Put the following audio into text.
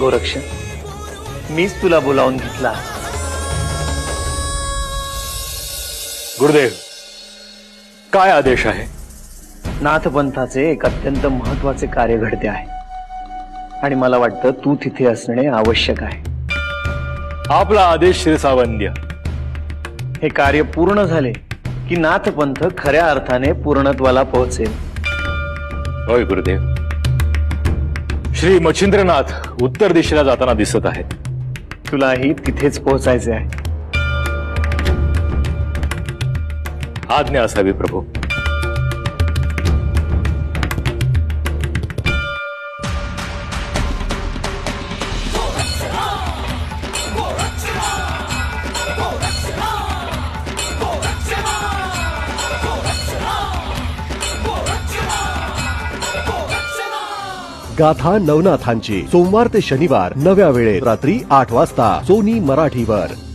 गोरक्ष मीच तुला बोलावून घेतला. गुरुदेव काय आदेश आहे? नाथपंथाचे एक अत्यंत महत्त्वाचे कार्य घडते आहे. आणि मला वाटतं तू तिथे असणे आवश्यक आहे. आपला आदेश शिरसावंद्य हे कार्य पूर्ण झाले की नाथपंथ खऱ्या अर्थाने पूर्णत्वाला पोहोचेल. होय गुरुदेव. श्री मच्छिंद्रनाथ उत्तर दिशेला जाताना दिसत आहेत तुलाही तिथेच पोहोचायचे आहे. आज्ञा असावी प्रभू. गाथा नवनाथांची. सोमवार ते शनिवार नव्या वेळेत रात्री आठ वाजता. सोनी मराठीवर.